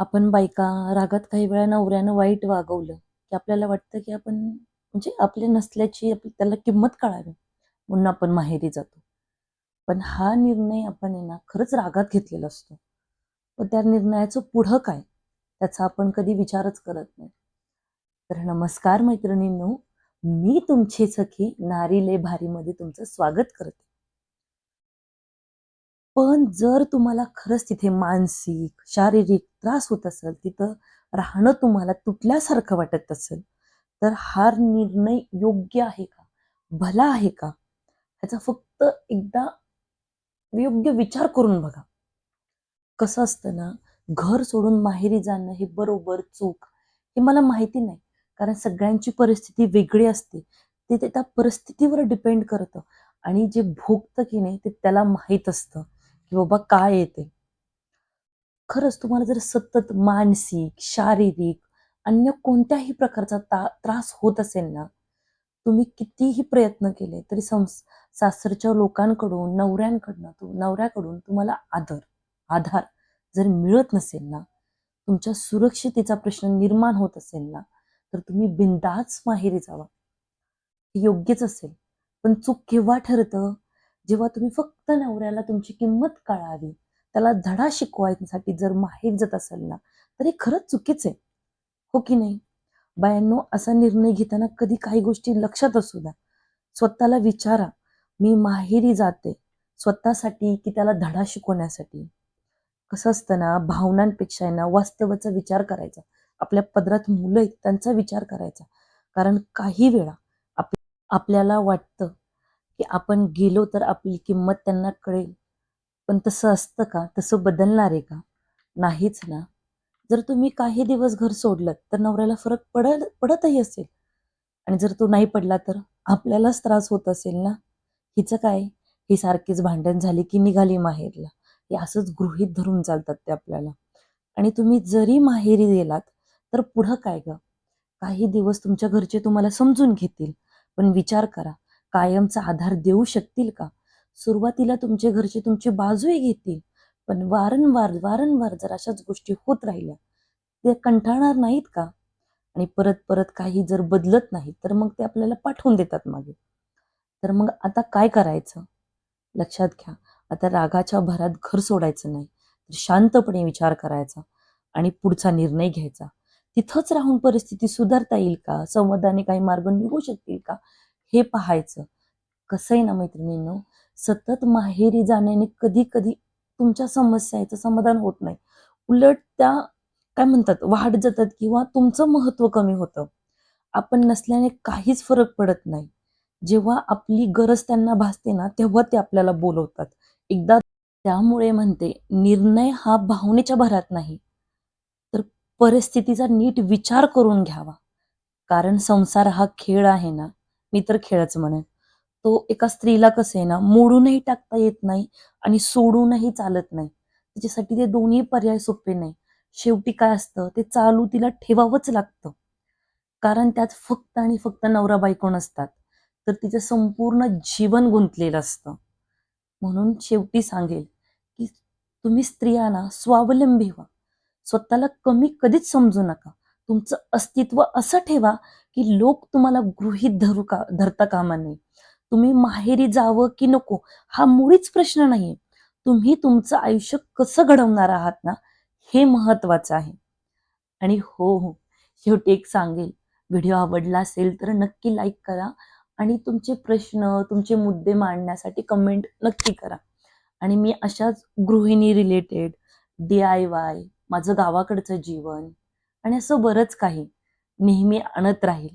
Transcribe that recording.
आपण बायका रागात काही वेळा नवऱ्यानं वाईट वागवलं की आपल्याला वाटतं की आपण म्हणजे आपले नसल्याची आपली त्याला किंमत कळावी म्हणून आपण माहेरी जातो. पण हा निर्णय आपण आहे ना खरंच रागात घेतलेला असतो. पण त्या निर्णयाचं पुढं काय त्याचा आपण कधी विचारच करत नाही. तर नमस्कार मैत्रिणींनो मी तुमची सखी नारीले भारीमध्ये तुमचं स्वागत करते. पण जर तुम्हाला खरंच तिथे मानसिक शारीरिक त्रास होत असेल तिथं राहणं तुम्हाला तुटल्यासारखं वाटत असेल तर हा निर्णय योग्य आहे का? भला आहे का? ह्याचा फक्त एकदा योग्य विचार करून बघा. कसं असतं ना घर सोडून माहेरी जाणं हे बरोबर चूक हे मला माहिती नाही. कारण सगळ्यांची परिस्थिती वेगळी असते. ते त्या परिस्थितीवर डिपेंड करतं. आणि जे भोगतं की नाही ते त्याला माहीत असतं. की बाबा काय येते खरंच तुम्हाला जर सतत मानसिक शारीरिक अन्य कोणत्याही प्रकारचा ता त्रास होत असेल ना तुम्ही कितीही प्रयत्न केले तरी संस सासरच्या लोकांकडून नवऱ्यांकडनं तु नवऱ्याकडून तुम्हाला आदर आधार जर मिळत नसेल ना तुमच्या सुरक्षितेचा प्रश्न निर्माण होत असेल ना तर तुम्ही बिंदाच माहेरी जावा. हे योग्यच असेल. पण चूक केव्हा ठरतं? जेव्हा तुम्ही फक्त नवऱ्याला तुमची किंमत कळावी त्याला धडा शिकवायसाठी जर माहेर जात असेल ना तर हे खरंच चुकीचं आहे. हो की नाही? बायांनो असा निर्णय घेताना कधी काही गोष्टी लक्षात असू द्या. स्वतःला विचारा मी माहेरी जाते स्वतःसाठी की त्याला धडा शिकवण्यासाठी? कसं असतं ना भावनांपेक्षा आहे ना वास्तवाचा विचार करायचा. आपल्या पदरात मुलं आहेत त्यांचा विचार करायचा. कारण काही वेळा आप आपल्याला वाटतं की आपण गेलो तर आपली किंमत त्यांना कळेल. पण तसं असतं का? तसं बदलणार आहे का? नाहीच ना. जर तुम्ही काही दिवस घर सोडलं तर नवऱ्याला फरक पडल पडतही असेल. आणि जर तो नाही पडला तर आपल्यालाच त्रास होत असेल ना? हिचं काय? ही सारखीच भांडण झाली की निघाली माहेरला. हे असंच गृहीत धरून चालतात ते आपल्याला. आणि तुम्ही जरी माहेरी गेलात तर पुढं काय ग? काही दिवस तुमच्या घरचे तुम्हाला समजून घेतील. पण विचार करा कायमचा आधार देऊ शकतील का? सुरुवातीला तुमचे घरचे तुमची बाजूही घेतील पण वारंवार वारंवार जर अशाच गोष्टी होत राहिल्या ते कंटाळणार नाहीत का? आणि परत परत काही जर बदलत नाही तर मग ते आपल्याला पाठवून देतात मागे. तर मग आता काय करायचं? लक्षात घ्या आता रागाच्या भरात घर सोडायचं नाही तर शांतपणे विचार करायचा आणि पुढचा निर्णय घ्यायचा. तिथंच राहून परिस्थिती सुधारता येईल का? संवादाने काही मार्ग निघू शकतील का? हे पाहायचं. कसं आहे ना मैत्रिणींनो सतत माहेरी जाण्याने कधी कधी तुमच्या समस्याचं समाधान होत नाही. उलट त्या काय म्हणतात वाढ जातात किंवा तुमचं महत्त्व कमी होतं. आपण नसल्याने काहीच फरक पडत नाही. जेव्हा आपली गरज त्यांना भासते ना तेव्हा ते आपल्याला बोलवतात. एकदा त्यामुळे म्हणते निर्णय हा भावनेच्या भरात नाही. तर परिस्थितीचा नीट विचार करून घ्यावा. कारण संसार हा खेळ आहे ना मी तर खेळच म्हणेन. तो एका स्त्रीला कसं आहे ना मोडूनही टाकता येत नाही आणि सोडूनही चालत नाही. त्याच्यासाठी ते दोन्ही पर्याय सोपे नाही. शेवटी काय असतं ते चालू तिला ठेवावंच लागतं. कारण त्यात फक्त आणि फक्त नवरा बायको नसतात. तर तिचं संपूर्ण जीवन गुंतलेलं असतं. म्हणून शेवटी सांगेल की तुम्ही स्त्रियांना स्वावलंबी व्हा. स्वतःला कमी कधीच समजू नका. तुमचं अस्तित्व असं ठेवा की लोक तुम्हाला गृहीत धरू का धरता कामा नये. तुम्ही माहेरी जावं की नको हा मुळीच प्रश्न नाहीये. तुम्ही तुमचं आयुष्य कसं घडवणार आहात ना हे महत्वाचं आहे. आणि हो हो शेवटी एक सांगेल व्हिडिओ आवडला असेल तर नक्की लाईक करा आणि तुमचे प्रश्न तुमचे मुद्दे मांडण्यासाठी कमेंट नक्की करा. आणि मी अशाच गृहिणी रिलेटेड डी आय वाय माझं गावाकडचं जीवन आणि असं बरंच काही नेहमी आणत राहील.